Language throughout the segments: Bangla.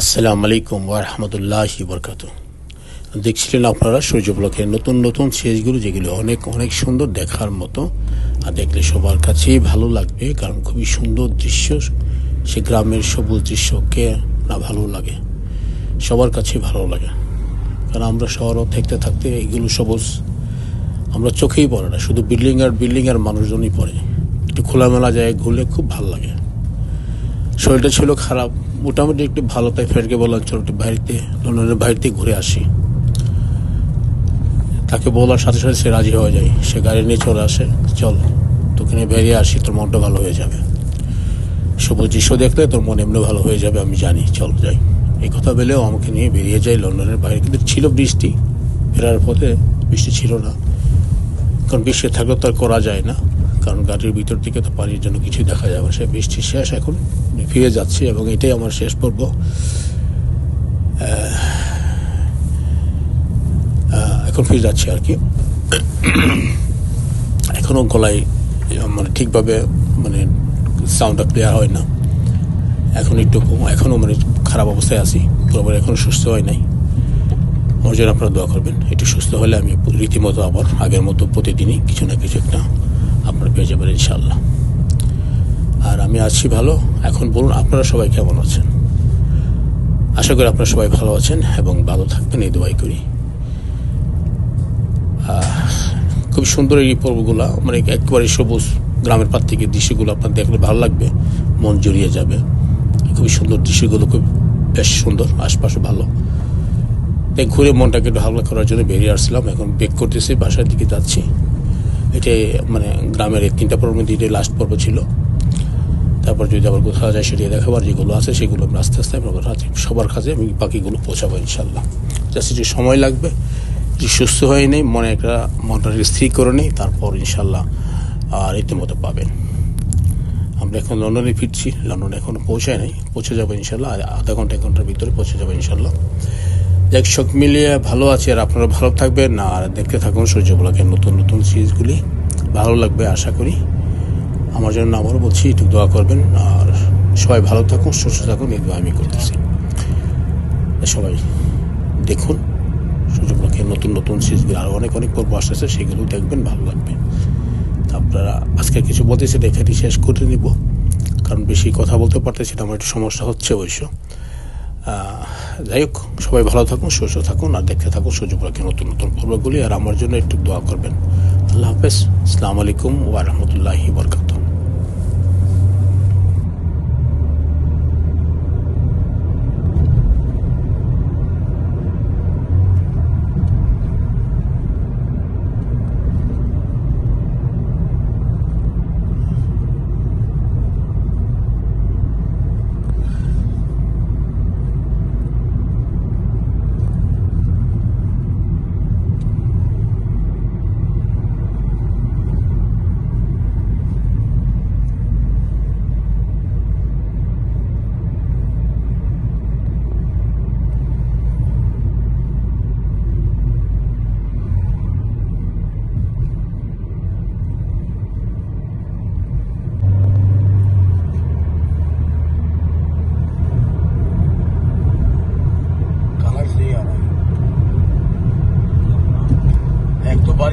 আসসালামু আলাইকুম ওরহামতুল্লাহ বরকাত দেখছিলেন আপনারা সূর্য ব্লকের নতুন নতুন সিরিজগুলো যেগুলো অনেক অনেক সুন্দর দেখার মতো। আর দেখলে সবার কাছেই ভালো লাগবে, কারণ খুবই সুন্দর দৃশ্য। সে গ্রামের সবুজ দৃশ্যকে না ভালো লাগে, সবার কাছেই ভালো লাগে। কারণ আমরা শহরও থাকতে থাকতে এইগুলো সবুজ, আমরা চোখেই পড়ে না, শুধু বিল্ডিং আর বিল্ডিং আর মানুষজনই পড়ে। একটু খোলামেলা জায়গায় ঘুরলে খুব ভালো লাগে। শরীরটা ছিল খারাপ। মোটামুটি একটু ভালো তাই ফেরকে বললাম, চল একটু বাড়িতে লন্ডনের বাড়িতে ঘুরে আসি। তাকে বলার সাথে সাথে সে রাজি হয়ে যায়। সে গাড়ি নিয়ে চলে আসে, চল, তোকে নিয়ে বেরিয়ে আসি, তোর মনটা ভালো হয়ে যাবে। সবুজ দৃশ্য দেখলে তোর মন এমনি ভালো হয়ে যাবে, আমি জানি। চল যাই। এই কথা বলেও আমাকে নিয়ে বেরিয়ে যায় লন্ডনের বাইরে কিন্তু ছিল বৃষ্টি, ফেরার পথে বৃষ্টি ছিল না। কারণ বৃষ্টি থাকলে তো আর করা যায় না। কারণ গাড়ির ভিতর থেকে তো পানির জন্য কিছুই দেখা যাবে সে বৃষ্টি শেষ, এখন ফিরে যাচ্ছি এবং এটাই আমার শেষ পর্ব। এখন ফিরে যাচ্ছি আর কি। এখনও গলায় মানে ঠিকভাবে মানে সাউন্ডটা ক্লিয়ার হয় না। এখন একটু এখনও মানে খারাপ অবস্থায় আছি। পুরোপুরি এখনও সুস্থ হয় নাই। আমার জন্য আপনারা দোয়া করবেন, একটু সুস্থ হলে আমি রীতিমতো আবার আগের মতো প্রতিদিনই কিছু না কিছু একটা যাবেন ইনশাল্লাহ আর আমি আছি ভালো। এখন বলুন, আপনারা সবাই কেমন আছেন? আশা করি আপনারা সবাই ভালো আছেন এবং ভালো থাকবেন, এই দোয়াই করি। খুব সুন্দর এই পর্বগুলা মানে একেবারে সবুজ গ্রামের পার থেকে দৃশ্যগুলো আপনার দেখলে ভালো লাগবে, মন জড়িয়ে যাবে। খুবই সুন্দর দৃশ্যগুলো, খুব বেশ সুন্দর আশপাশে ভালো। ঘুরে মনটাকে একটু হালকা করার জন্য বেরিয়ে আসছিলাম এখন বেক করতেছি, বাসার দিকে যাচ্ছি। এটাই মানে গ্রামের তিনটা পর্বের মধ্যে এটাই লাস্ট পর্ব ছিল। তারপর যদি আবার কোথাও যায় সেটি দেখাবার যেগুলো আছে সেগুলো আমরা আস্তে আস্তে আমরা কাছে সবার কাছে আমি বাকিগুলো পৌঁছাবো ইনশাল্লাহ জাস্ট একটু সময় লাগবে যে সুস্থ হয়ে নেই, মনে একটা মনটা স্থির করে নেই, তারপর ইনশাল্লাহ আর রীতিমতো পাবেন। আমরা এখন লন্ডনে ফিরছি, লন্ডনে এখনও পৌঁছায় নাই, পৌঁছে যাব ইনশাল্লাহ আর আধা ঘণ্টা, এক ঘণ্টার ভিতরে পৌঁছে যাব ইনশাল্লাহ যাক সব মিলিয়ে ভালো আছি আর আপনারা ভালো থাকবেন আর দেখতে থাকুন সূর্য ব্লকের নতুন নতুন সিরিজগুলি। ভালো লাগবে আশা করি। আমার জন্য আবারও বলছি, একটু দোয়া করবেন আর সবাই ভালো থাকুন, সুস্থ থাকুন, এই দোয়া আমি করতেছি। সবাই দেখুন, সূর্য ব্লকের নতুন নতুন সিরিজগুলি আরও অনেক অনেক পর্ব আসতেছে সেগুলো দেখবেন, ভালো লাগবে। আপনারা আজকে কিছু বলতে সেটা এখানেই শেষ করে নিব, কারণ বেশি কথা বলতে পারতেছি না, আমার একটু সমস্যা হচ্ছে অবশ্য। যাই হোক, সবাই ভালো থাকুন, সুস্থ থাকুন, আর দেখতে থাকুন সুযোগ রাখি নতুন নতুন পর্বগুলি, আর আমার জন্য একটু দোয়া করবেন। আল্লাহ হাফেজ। আসসালামু আলাইকুম ওয়া রাহমাতুল্লাহি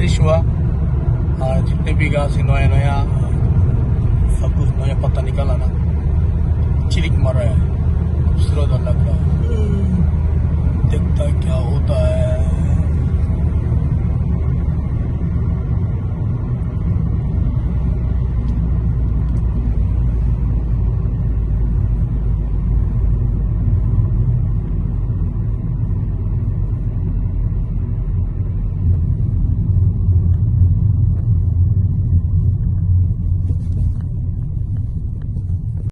बारिश हुआ और जितने भी घास नया नया सब कुछ नया पत्ता निकाला ना चिड़िक मर रहा है सूरत लग रहा है देखता क्या हो